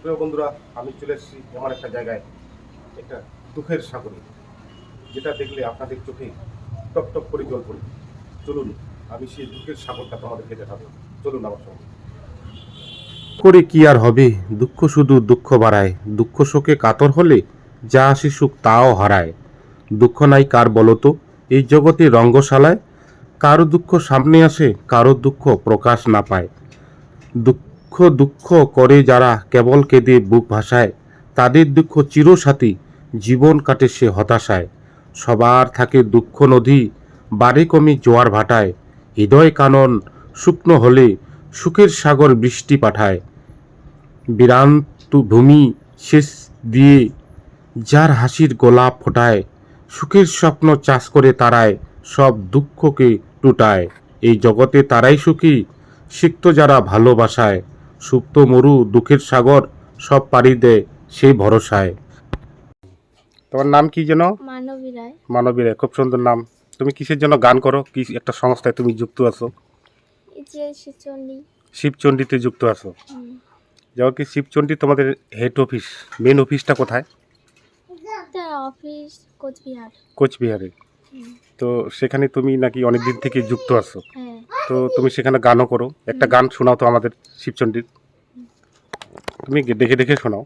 প্রিয় বন্ধুরা, আমি চলে এসেছি এমন একটা জায়গায়, একটা দুঃখের সাগরে, যেটা দেখলে আপনাদের চোখে টপ টপ করে জল পড়ে চলুন, আমি সেই দুঃখের সাগরটা তোমাদেরকে দেখাবো। চলুন আমার সঙ্গে। করে কি আর হবে? দুঃখ শুধু দুঃখ বাড়ায়। দুঃখ শোকে কাতর হলে যা আসে সুখ তাও হারায়। দুঃখ নাই কার বলতো এই জগতে রঙ্গশালায় কারও দুঃখ সামনে আসে, কারও দুঃখ প্রকাশ না পায়। দুঃখ দুঃখ দুঃখ করে যারা কেবল কেঁদে বুক ভাসায়, তাদের দুঃখ চিরসাথী, জীবন কাটে সে হতাশায়। সবার থাকে দুঃখ নদী, বারে কমি জোয়ার ভাটায়। হৃদয় কানন শুকনো হলে সুখের সাগর বৃষ্টি পাঠায়। বিরান্ত ভূমি শেষ দিয়ে যার হাসির গোলাপ ফোটায়, সুখের স্বপ্ন চাষ করে তারায়, সব দুঃখকে টুটায় এই জগতে তারাই সুখী, সিক্ত যারা ভালোবাসায়। সুপ্ত মরু দুঃখের সাগর সব পাড়ি দেয় সেই ভরসায়। তোমার নাম কি যেন? মানবী রায়। মানবীরা খুব সুন্দর নাম। তুমি কিসের জন্য গান করো? কি একটা সংস্থায় তুমি যুক্ত আছো? শিবচণ্ডীতে যুক্ত আছো। যেমন কি শিবচণ্ডী তোমাদের হেড অফিস মেন অফিসটা কোথায়? অফিস কোচবিহার। কোচবিহারে। তো সেখানে তুমি নাকি অনেক দিন থেকে যুক্ত আছো? হ্যাঁ। তো তুমি সেখানে গানও করো। একটা গান শোনাও তো আমাদের শিবচণ্ডীর। তুমি দেখে দেখে শোনাও।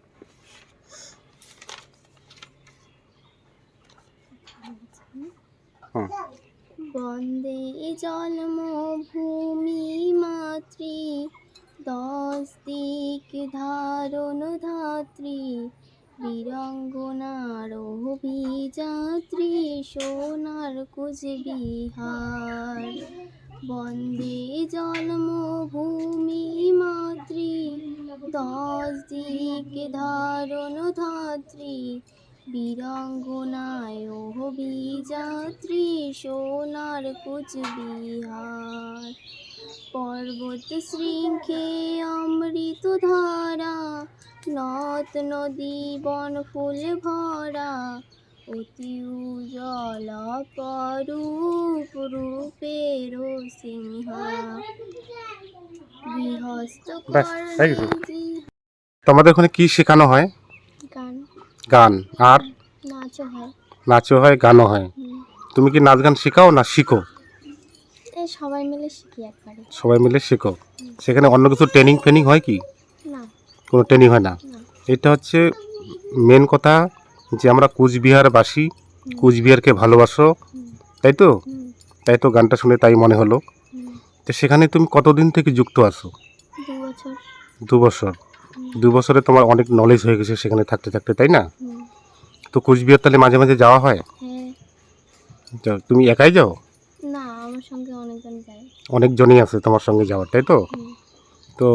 বন্দে জন্ম ভূমি মাতৃ, দশ দিক ধারণ ধাত্রী, বীরঙ্গনার অভিযাত্রী, সোনার কুচবিহার বন্দে জন্ম ভূমি মাতৃ। দশ দিক ধারণ ধাত্রী। বীরাঙ্গনায় অভিযাত্রী সোনার কুচবিহার পর্বত শৃঙ্খে অমৃত ধারা। নত নদী বন ফুল ভরা। অতি উজ্জ্বল পরূপ রূপের সিংহা গৃহস্থ তোমাদের ওখানে কি শেখানো হয়? গান। গান। আর? নাচও হয়। নাচও হয় গানও হয়। তুমি কি নাচ গান শেখাও না শিখো? সবাই মিলে শিখি একবারে। সবাই মিলে শেখো। সেখানে অন্য কিছু ট্রেনিং ফেনিং হয় কি? না। কোনো ট্রেনিং হয় না? এটা হচ্ছে মেন কথা। যে আমরা কুচবিহারবাসী কুচবিহারকে ভালোবাসো তাই তো? তাই তো গানটা শুনে তাই মনে হলো। তো সেখানে তুমি কতদিন থেকে যুক্ত আছো? দু বছর দু বছরে তোমার অনেক নলেজ হয়ে গেছে সেখানে থাকতে থাকতে তাই না? তো কুচবিহার তাহলে মাঝে মাঝে যাওয়া হয়? হ্যাঁ। তো তুমি একাই যাও? না আমার সঙ্গে অনেকজন যায়। অনেকজনই আছে তোমার সঙ্গে যাওয়ার তাই তো? তো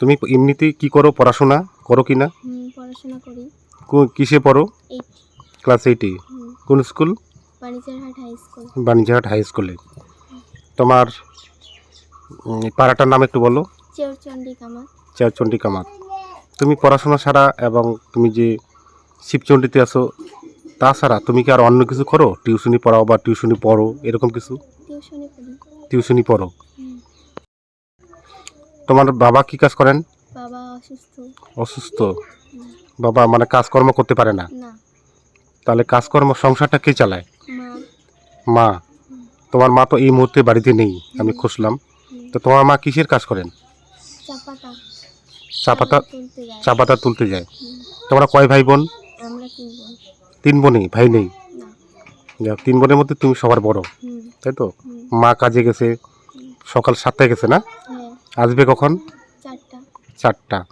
তুমি এমনিতেই কি করো পড়াশোনা? করো কি না? পড়াশোনা করি। কিসে পড়ো? ক্লাস এইটে। কোন স্কুল? বাণিজ্যহাট হাই স্কুলে। তোমার পাড়াটার নাম একটু বলো। চেয়ারচণ্ডী কামাত। তুমি পড়াশোনা ছাড়া এবং তুমি যে শিবচণ্ডীতে আসো তাছাড়া তুমি কি আর অন্য কিছু করো? টিউশনি পড়াও বা টিউশনি পড়ো এরকম কিছু? টিউশনি পড়ো। তোমার বাবা কি কাজ করেন? বাবা অসুস্থ। অসুস্থ। বাবা মানে কাজকর্ম করতে পারে না। তাহলে কাজকর্ম সংসারটা কে চালায়? মা। তোমার মা তো এই মুহূর্তে বাড়িতে নেই আমি খুঁজলাম। তো তোমার মা কিসের কাজ করেন? চাপাতা। চা পাতা চা পাতা তুলতে যায়। তোমরা কয় ভাই বোন? তিন বোনই ভাই নেই। যাক, তিন বোনের মধ্যে তুমি সবার বড়। তাই তো? মা কাজে গেছে। সকাল সাতটায় গেছে না? হ্যাঁ। আসবে কখন? চারটা।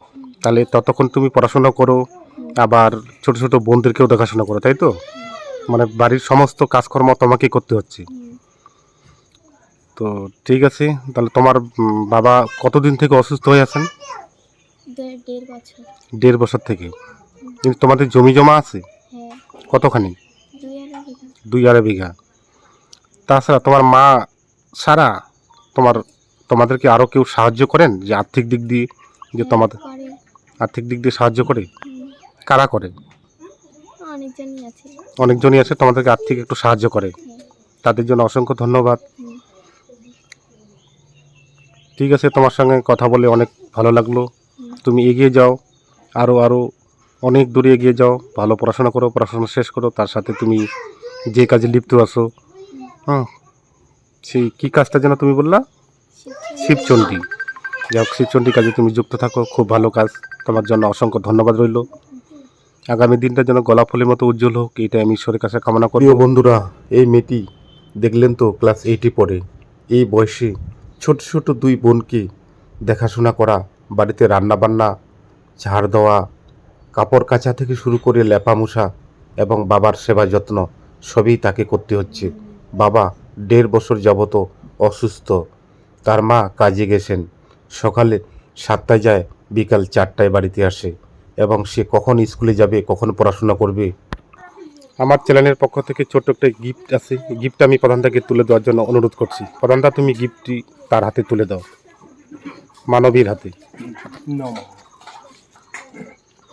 তাহলে ততক্ষণ তুমি পড়াশোনা করো আবার ছোট ছোট বোনদেরকেও দেখাশোনা করো তাই তো? মানে বাড়ির সমস্ত কাজকর্ম তোমাকে করতে হচ্ছে। তো ঠিক আছে তাহলে তোমার বাবা কতদিন থেকে অসুস্থ হয়ে আছেন? দেড় বছর। থেকে। কিন্তু তোমাদের জমি জমা আছে? হ্যাঁ। কতখানি? দুই আড়াই বিঘা। তাছাড়া তোমার মা সারা তোমার তোমাদেরকে আরও কেউ সাহায্য করেন যে আর্থিক দিক দিয়ে যে তোমাদের আর্থিক দিক দিয়ে সাহায্য করে? কারা করে? অনেকজনই আছে। অনেকজনই আছে তোমাদেরকে আর্থিক একটু সাহায্য করে। তাদের জন্য অসংখ্য ধন্যবাদ। ঠিক আছে তোমার সঙ্গে কথা বলে অনেক ভালো লাগল। তুমি এগিয়ে যাও আরও আরও অনেক দূরে এগিয়ে যাও। ভালো পড়াশোনা করো পড়াশোনা শেষ করো তার সাথে তুমি যে কাজে লিপ্ত আছো। হ্যাঁ সেই কী কাজটা যেন তুমি বললা? শিবচণ্ডী যাই হোক কাজে তুমি যুক্ত থাকো, খুব ভালো কাজ। তোমার জন্য অসংখ্য ধন্যবাদ রইল। আগামী দিনটা যেন গোলাপ ফুলের মতো উজ্জ্বল হোক এটা আমি ঈশ্বরের কাছে কামনা করি বন্ধুরা, এই মেয়েটি দেখলেন তো ক্লাস এইটে পড়ে। এই বয়সে ছোট ছোট দুই বোনকে দেখাশোনা করা, বাড়িতে রান্না বান্না ঝাড় দেওয়া, কাপড় কাচা থেকে শুরু করে লেপা মুছা এবং বাবার সেবা যত্ন, সবই তাকে করতে হচ্ছে। বাবা দেড় বছর যাবত অসুস্থ। তার মা কাজে গেছেন। সকালে সাতটায় যায় বিকাল চারটায় বাড়িতে আসে এবং সে কখন স্কুলে যাবে কখন পড়াশোনা করবে? আমার চ্যানেলের পক্ষ থেকে ছোট্ট একটা গিফট আছে। গিফট আমি প্রধানটাকে তুলে দেওয়ার জন্য অনুরোধ করছি। প্রধানটা তুমি গিফটটি তার হাতে তুলে দাও। মানবীর হাতে।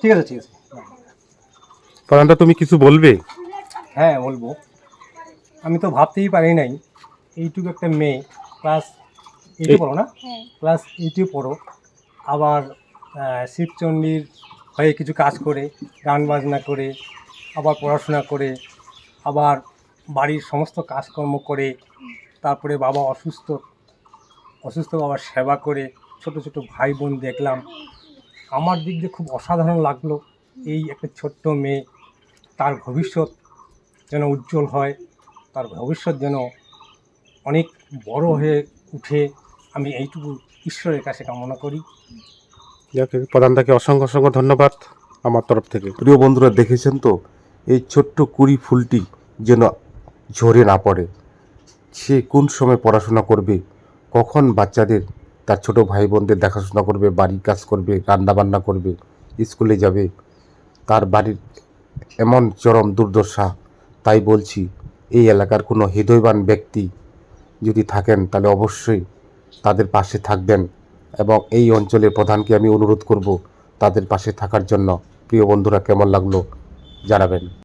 ঠিক আছে ঠিক আছে। প্রধানটা তুমি কিছু বলবে? হ্যাঁ বলব। আমি তো ভাবতেই পারি নাই এইটুকু একটা মেয়ে ক্লাস এইটে এই- পড়ো না? হ্যাঁ। ক্লাস এইটে পড়ো। আবার শিবচণ্ডীর হয়ে কিছু কাজ করে গান বাজনা করে আবার পড়াশোনা করে আবার বাড়ির সমস্ত কাজকর্ম করে তারপরে বাবা অসুস্থ অসুস্থ বাবার সেবা করে ছোট ছোট ভাই বোন দেখলাম। আমার দিক দিয়ে খুব অসাধারণ লাগল এই একটা ছোট্ট মেয়ে। তার ভবিষ্যৎ যেন উজ্জ্বল হয় তার ভবিষ্যৎ যেন অনেক বড় হয়ে উঠে। আমি এইটুকু ঈশ্বরের কাছে কামনা করি। যাকে প্রধানটাকে অসংখ্য অসংখ্য ধন্যবাদ আমার তরফ থেকে। প্রিয় বন্ধুরা, দেখেছেন তো? এই ছোট্ট কুড়ি ফুলটি যেন ঝরে না পড়ে। সে কোন সময় পড়াশোনা করবে? কখন বাচ্চাদের, তার ছোট ভাই বোনদের দেখাশোনা করবে, বাড়ির কাজ করবে, রান্নাবান্না করবে, স্কুলে যাবে? তার বাড়ির এমন চরম দুর্দশা, তাই বলছি, এই এলাকার কোনো হৃদয়বান ব্যক্তি যদি থাকেন, তাহলে অবশ্যই তাদের পাশে থাকবেন এবং এই অঞ্চলের প্রধানকে আমি অনুরোধ করব তাদের পাশে থাকার জন্য। প্রিয় বন্ধুরা, কেমন লাগল জানাবেন।